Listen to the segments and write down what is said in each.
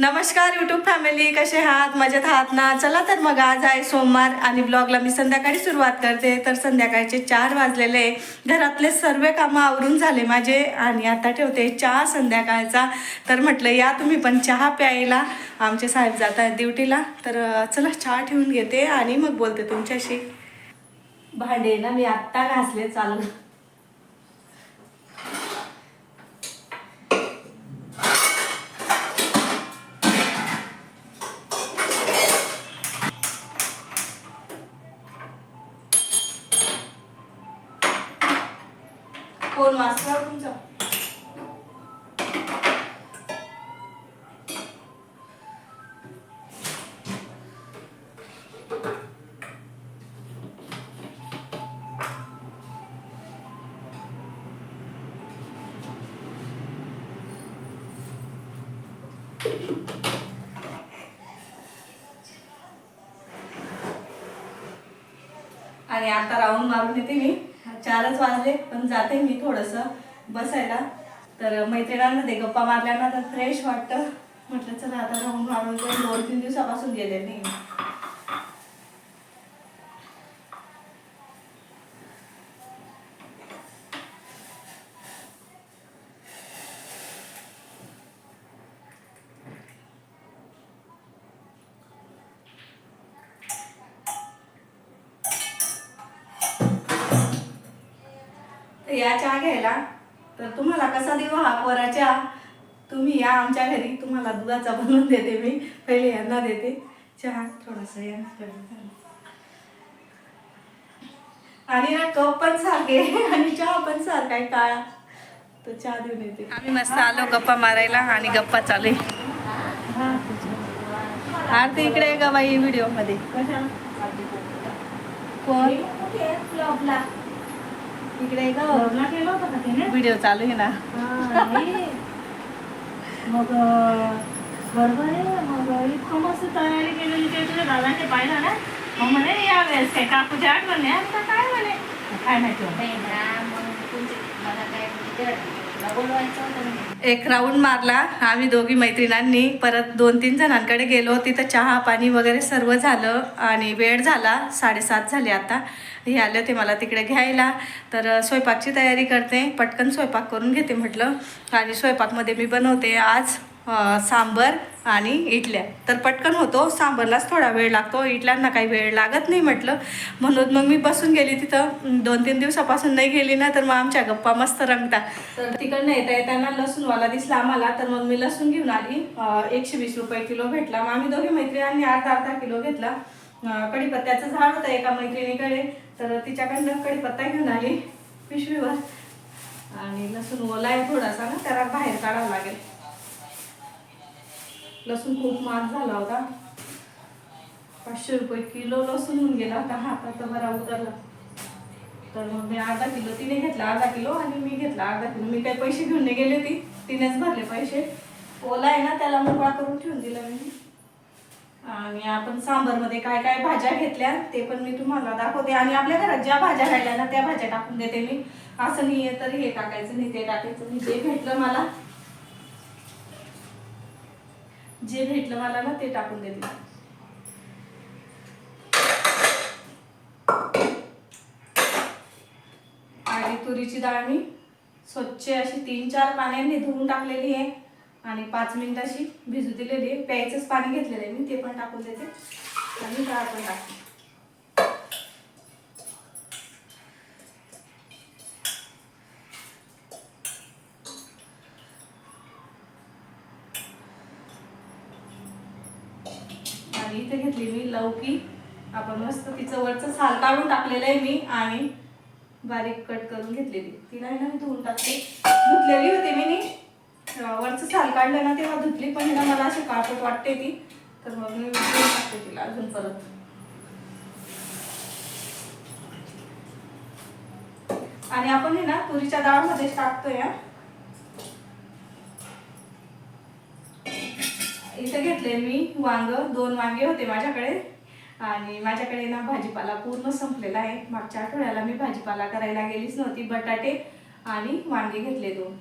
नमस्कार YouTube family कसे आहात? मजेत आहात ना? चला तर मग आज आहे सोमवार आणि ब्लॉगला मी संध्याकाळी सुरुवात करते. तर संध्याकाळचे चार वाजलेले आहे. घरातले सर्व कामं आवरून झाले माझे आणि आता ठेवते चहा संध्याकाळचा. तर म्हटलं या तुम्ही पण चहा प्यायला. आमचे साहेब जात आहेत ड्युटीला. तर चला चहा ठेवून घेते आणि मग बोलते तुमच्याशी. भांडे ना मी आत्ता घासले चालू. दोन वाचला तुमचा. आणि आता राऊंड मारून येते मी. चारच वाजले पण जाते मी थोडंसं बसायला. तर मैत्रिणांमध्ये गप्पा मारल्यानंतर फ्रेश वाटतं. म्हटलं चला आता राहून मारून दोन तीन दिवसापासून गेले नाही. या चहा घ्यायला. तर तुम्हाला कसा देऊ हा कोरा चहा? तुम्ही या आमच्या घरी तुम्हाला दुधाचा बनवून देते मी. पहिले यांना देते. चहा थोडासा या. आणि ना कप पण सारखे आणि चहा पण सारखा आहे काळा. तर चहा देऊन येते. आम्ही मस्त आलो गप्पा मारायला आणि गप्पा चालू आहे. आरती इकडे आहे का बाई व्हिडिओ मध्ये कोण इकडे आहे का व्हिडिओ चालू आहे ना. मग बरोबर आहे मग इतकं मस्त तयारी केलेली ते. तुझ्या दादाने पाहिलं ना? मग म्हणे या वेळेस काय काकूच्या आठवण आता काय म्हणे? काय माहिती होतं. एक राऊंड मारला. आम्ही दोघी मैत्रिणांनी. परत दोन तीन जणांकडे गेलो. तिथं चहा पाणी वगैरे सर्व झालं आणि वेळ झाला. साडेसात झाले आता. हे आले होते मला तिकडे घ्यायला. तर स्वयंपाकची तयारी करते. पटकन स्वयंपाक करून घेते म्हटलं. आणि स्वयंपाकमध्ये मी बनवते आज. सांबर आणि इडल्या. तर पटकन होतो सांबरलाच थोडा वेळ लागतो. इडल्यांना काही वेळ लागत नाही म्हटलं. म्हणून मग मी बसून गेली तिथं. दोन तीन दिवसापासून नाही गेली ना तर मग आमच्या गप्पा मस्त रंगतात. तर तिकडनं येता येताना लसूणवाला दिसला आम्हाला. तर मग मी लसूण घेऊन आली. एकशे वीस रुपये किलो भेटला. मग आम्ही दोघी मैत्रिणी अर्धा अर्धा किलो घेतला. कडीपत्त्याचं कढीपत्त्याचं झाड होतं एका मैत्रिणीकडे. तर तिच्याकडनं कढीपत्ता घेऊन आली पिशवीवर. आणि लसूण ओला आहे थोडासा ना त्याला बाहेर काढावं लागेल. लसूण खूप महाग झाला होता. पाचशे रुपये किलो लसूण होऊन गेला होता. हातात बरा उतरला. तर मग मी अर्धा किलो तिने घेतला अर्धा किलो आणि मी घेतला अर्धा किलो. मी काही पैसे घेऊन नाही गेले होती. तिनेच भरले पैसे. ओला आहे ना त्याला मोकळा करून ठेवून दिला मी. आणि आपण सांबरमध्ये काय काय भाज्या घेतल्या ते पण मी तुम्हाला दाखवते. आणि आपल्या घरात ज्या भाज्या राहिल्या ना त्या भाज्या टाकून देते मी. असं नाही आहे तर हे टाकायचं नाही ते टाकायचं. नाही जे भेटलं मला जे भेटलं मला ना ते टाकून देते आणि तुरीची डाळ मी स्वच्छ अशी तीन चार पाण्याने धुवून टाकलेली आहे. आणि पाच मिनिटाशी भिजू दिलेली आहे. प्यायचंच पाणी घेतलेलं आहे मी ते पण टाकून देते. आणि डाळ पण टाकते आणि इथे घेतली मी लौकी आपण मस्त तिचं वरचं साल काढून टाकलेलं आहे मी आणि बारीक कट करून घेतलेली. तिला आहे ना मी धुवून टाकते धुतलेली होती मी नी. वरचं साल काढलं ना तेव्हा धुतली पण ना मला अशी काळपट वाटते ती. तर मग मी धुवून टाकते तिला अजून परत. आणि आपण हे ना तुरीच्या डाळमध्ये टाकतोय इथे घेतले मी वांग दोन वांगे होते माझ्याकडे. आणि माझ्याकडे ना भाजीपाला पूर्ण संपलेला आहे. मागच्या आठवड्याला मी भाजीपाला करायला गेलीच नव्हती बटाटे आणि वांगे घेतले दोन.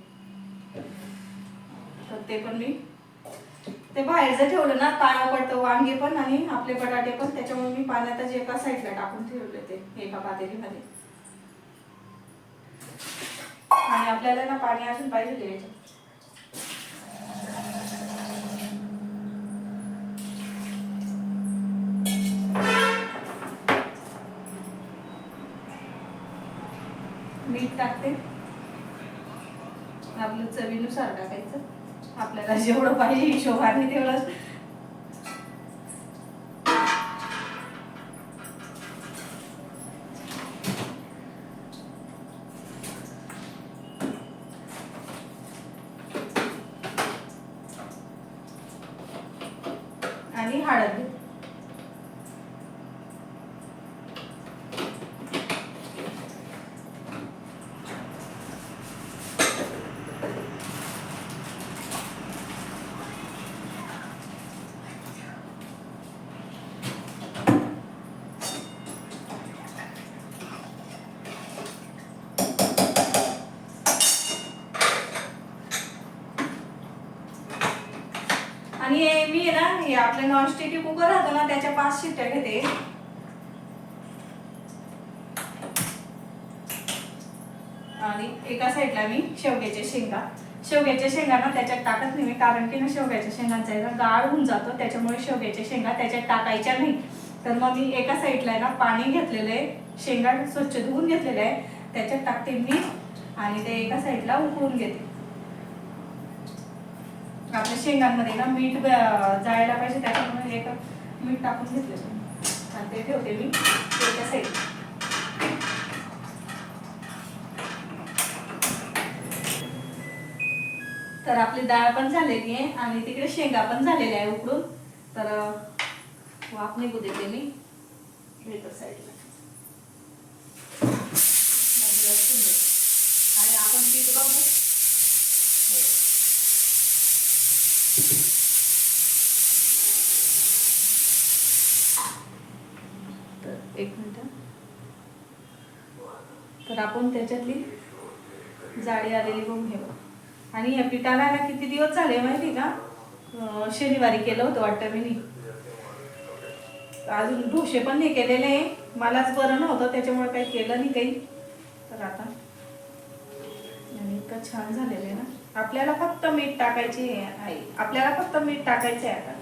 तर ते पण मी ते बाहेरचं ठेवलं ना काळं पडतं वांगे पण आणि आपले बटाटे पण. त्याच्यामुळे मी पाण्यातच एका साईडला टाकून ठेवले ते एका पातेलीमध्ये. आणि आपल्याला ना पाणी अजून पाहिजे याच्यात मीठ टाकते. आपलं चवीनुसार टाकायचं. आपल्याला जेवढं पाहिजे हिशोबाने तेवढं आणि हळद घे. आणि हे मी आहे ना हे आपलं नॉनस्टिक कुकर राहतो ना त्याच्या पाच शिट्ट्या घेते. आणि एका साईडला मी शेवग्याच्या शेंगा. शेवग्याच्या शेंगा ना त्याच्यात टाकत नाही मी कारण की ना शेवग्याच्या शेंगांचा आहे ना गाळ होऊन जातो त्याच्यामुळे शेवग्याच्या शेंगा त्याच्यात टाकायच्या नाही. तर मग मी एका साईडला ना पाणी घेतलेलं आहे शेंगा स्वच्छ धुवून घेतलेलं आहे त्याच्यात टाकते मी आणि ते एका साईडला उकळून घेते. आपल्या शेंगांमध्ये ना मीठ जायला पाहिजे त्याच्यामुळे एक मीठ टाकून घेतलं आणि ते ठेवते मी त्याच्या साईड तर आपली डाळ पण झालेली आहे आणि तिकडे शेंगा पण झालेल्या आहे उकडून. तर वाफ निघू देते मी. एका साईडला आणि आपण पीठ बघू हे. तर एक मिनिट तर आपण त्याच्यातली जाळी आलेली बघून घेऊ आणि या पिठाला ना किती दिवस झाले माहिती का? शनिवारी केलं होतं वाटतं मी. अजून ढोसे पण नाही केलेले मलाच बरं नव्हतं त्याच्यामुळे काही केलं नाही काही. तर आता आणि इतकं छान झालेलं आहे ना. आपल्याला फक्त मीठ टाकायचे आहे. आपल्याला फक्त मीठ टाकायचं आहे आता.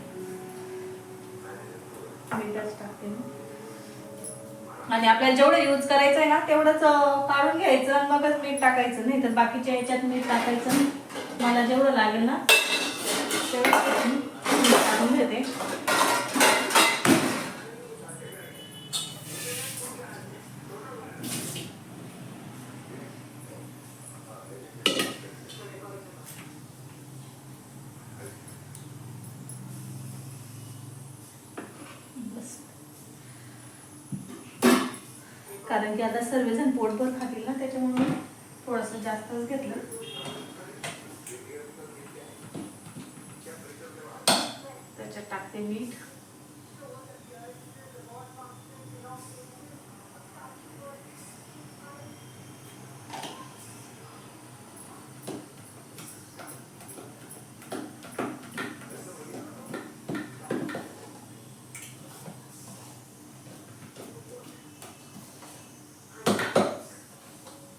मीठच टाकते ना आणि आपल्याला जेवढं यूज करायचं आहे ना तेवढंच काढून घ्यायचं आणि मगच मीठ टाकायचं. नाही तर बाकीच्या याच्यात मीठ टाकायचं मला जेवढं लागेल ना तेवढं काढून घेते. कारण की आता सर्वजण पोटभर खातील ना त्याच्यामुळे थोडंसं जास्तच घेतलं. त्याच्यात टाकते मीठ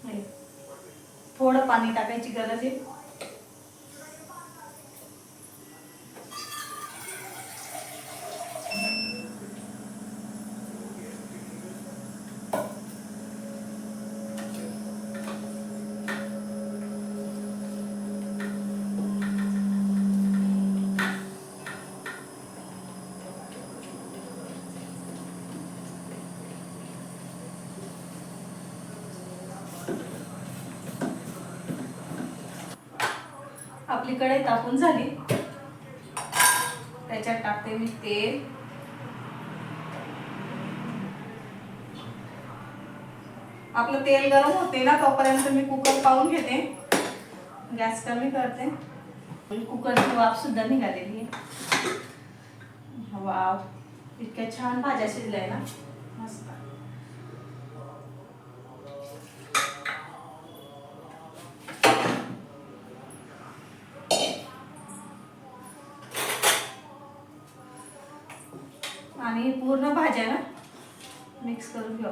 हे. थोडं पाणी टाकायची गरज आहे? आपली कढई तापून झाली. त्याच्यात टाकते मी तेल. आपलं तेल गरम होते ना तोपर्यंत मी कुकर पाहून घेते. गॅस कमी करते. म्हणजे कुकरची वाफ सुद्धा निघालेली आहे. वाव इतक्या छान भाज्या शिजल्या ना. मस्त आणि पूर्ण भाज्या ना मिक्स करून घेऊ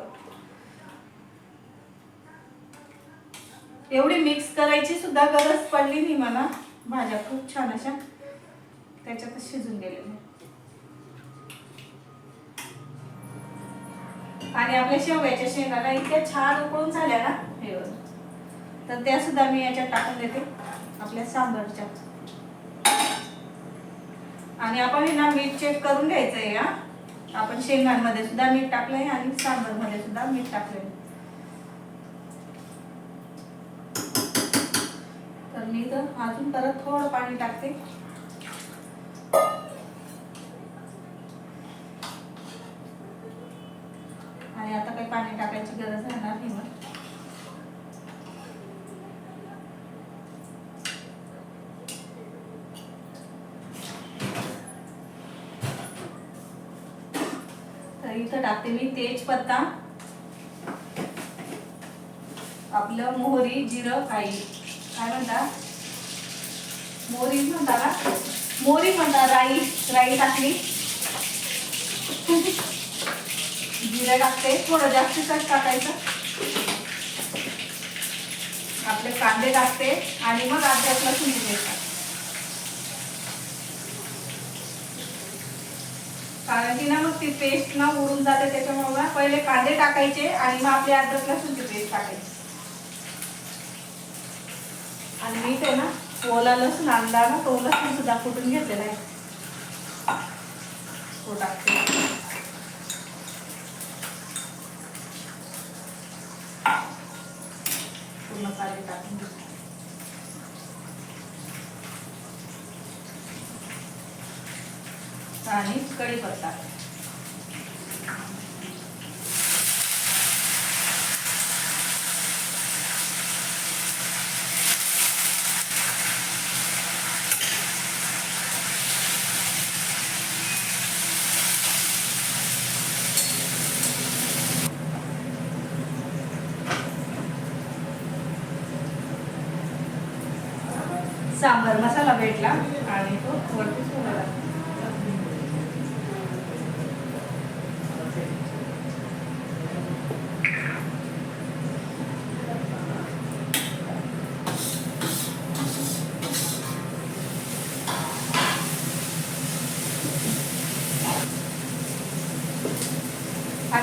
एवढी मिक्स करायची सुद्धा गरज पडली नाही मला. भाज्या खूप छान अशा त्याच्यातच शिजून गेलेल्या आणि आपल्या शेवग्याच्या शेंगाला इतक्या छान उकळून झाल्या ना हे तर त्या सुद्धा मी याच्यात टाकून देते आपल्या सांबरच्या. आणि आपण हे ना मीठ चेक करून घ्यायचं आहे आपण शेंगांमध्ये सुद्धा मीठ टाकलंय आणि सांबरमध्ये सुद्धा मीठ टाकलंय. मी तर अजून परत थोडं पाणी टाकते. आणि आता काही पाणी टाकायची गरज राहणार नाही मग. तर इथं टाकते मी तेजपत्ता. आपलं मोहरी जिरं काही काय म्हणतात मोरी म्हणता ना मोहरी म्हणता राई राई टाकली. जिरं टाकते थोडं जास्तीच टाकायचं. आपले कांदे टाकते आणि मग अद्रक लसूण पेस्ट कारण की ना मग ती पेस्ट ना उडून जाते त्याच्यामुळे पहिले कांदे टाकायचे आणि मग आपल्या अद्रक लसूणची पेस्ट टाकायची. आणि मी ते ना ओला लसूण आणला ना तो लसूण सुद्धा कुठून घेतलेला आहे? तो टाकते. पूर्ण पाणी टाकून आणि कढीपत्ता सांबर मसाला भेटला आणि तो वरती सोडला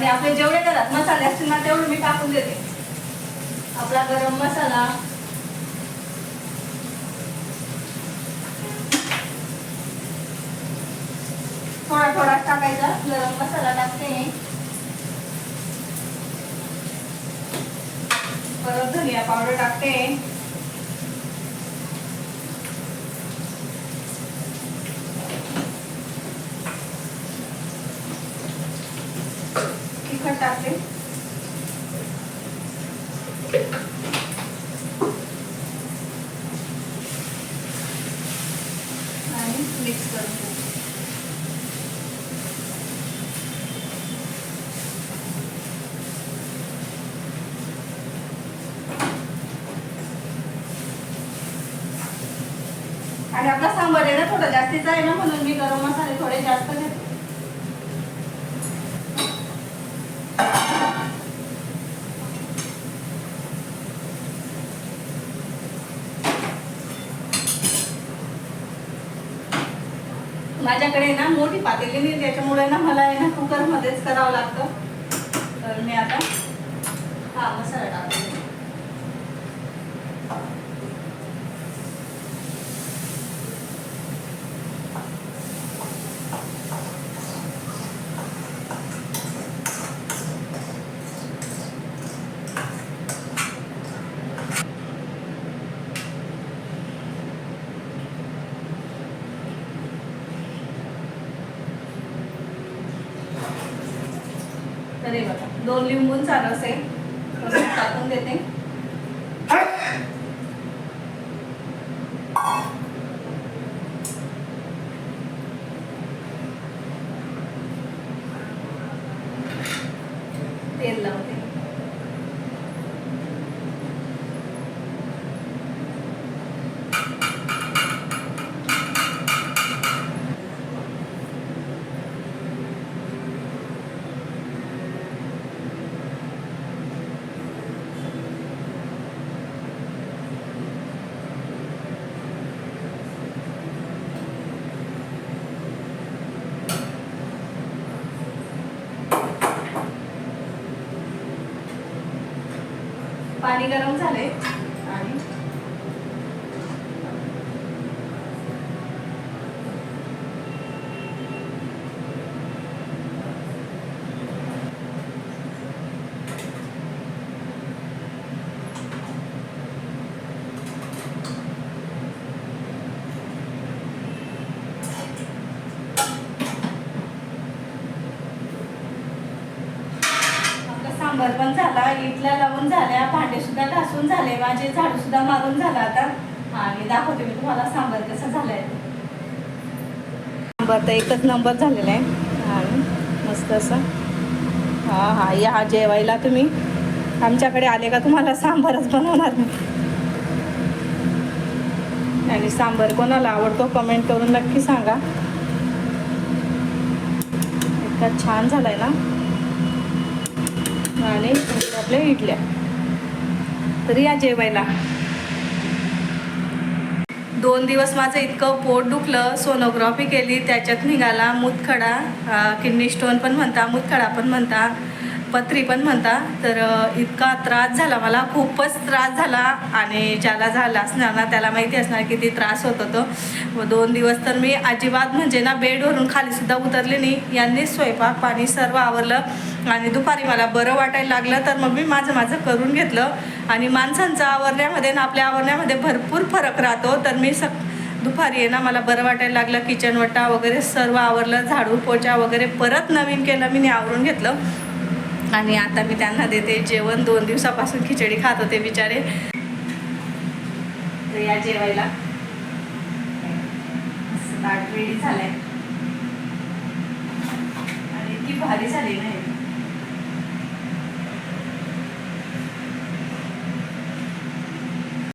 आणि आपले जेवढे घरात मसाले असतील ना तेवढे मी टाकून देते. आपला गरम मसाला. थोडा थोडा टाकायचा गरम मसाला टाकते. परत धनिया पावडर टाकते तिखट टाकते आणि मिक्स करून घेते. आणि आपला सांबार आहे ना थोडा जास्तीचा आहे ना म्हणून मी गरम मसाले थोडे जास्त घेते. माझ्याकडे ना मोठी पातेली नाही त्याच्यामुळे ना मला आहे ना कुकरमध्येच करावं लागतं. तर मी आता हा मसाला टाकतो तरी बघा दोन लिंबून चालू असेल तो मी टाकून देते तेल लावते पाणी गरम झाले आणि सांबर पण झाला इटला लावून झाल्या भांडे सुद्धा घासून झाले माझे झाडू सुद्धा मारून झाला आता. आणि दाखवते मी तुम्हाला सांबर कसं झालाय. सांबर तर एकच नंबर झालेला आहे. आणि मस्त असं. हा हा या जेवायला तुम्ही. आमच्याकडे आले का तुम्हाला सांबारच बनवणार मी आणि सांबर कोणाला आवडतो कमेंट करून नक्की सांगा. इतका छान झालाय ना. आणि आपल्या इडल्या. तर या जेवायला. दोन दिवस माझं इतकं पोट दुखलं सोनोग्राफी केली त्याच्यात निघाला मूतखडा किडनी स्टोन पण म्हणता मूतखडा पण म्हणता. पत्री पण म्हणता तर इतका त्रास झाला मला खूपच त्रास झाला. आणि ज्याला झाला असणार ना त्याला माहिती असणार किती त्रास होत होतो. व दोन दिवस तर मी अजिबात म्हणजे ना बेडवरून खालीसुद्धा उतरले नाही. यांनी स्वयंपाक पाणी सर्व आवरलं. आणि दुपारी मला बरं वाटायला लागलं तर मग मी माझं माझं करून घेतलं. आणि माणसांचं आवरण्यामध्ये ना आपल्या आवरण्यामध्ये भरपूर फरक राहतो. तर मी सक दुपारी आहे ना मला बरं वाटायला लागलं. किचनवट्टा वगैरे सर्व आवरलं. झाडू पोचा वगैरे परत नवीन केलं. मी आवरून घेतलं. आणि आता मी त्यांना देते जेवण. दोन दिवसापासून खिचडी खात होते बिचारे. तर या जेवायला. मस्त ताट रेडी झालंय. आणि इतकी भारी झाली नाही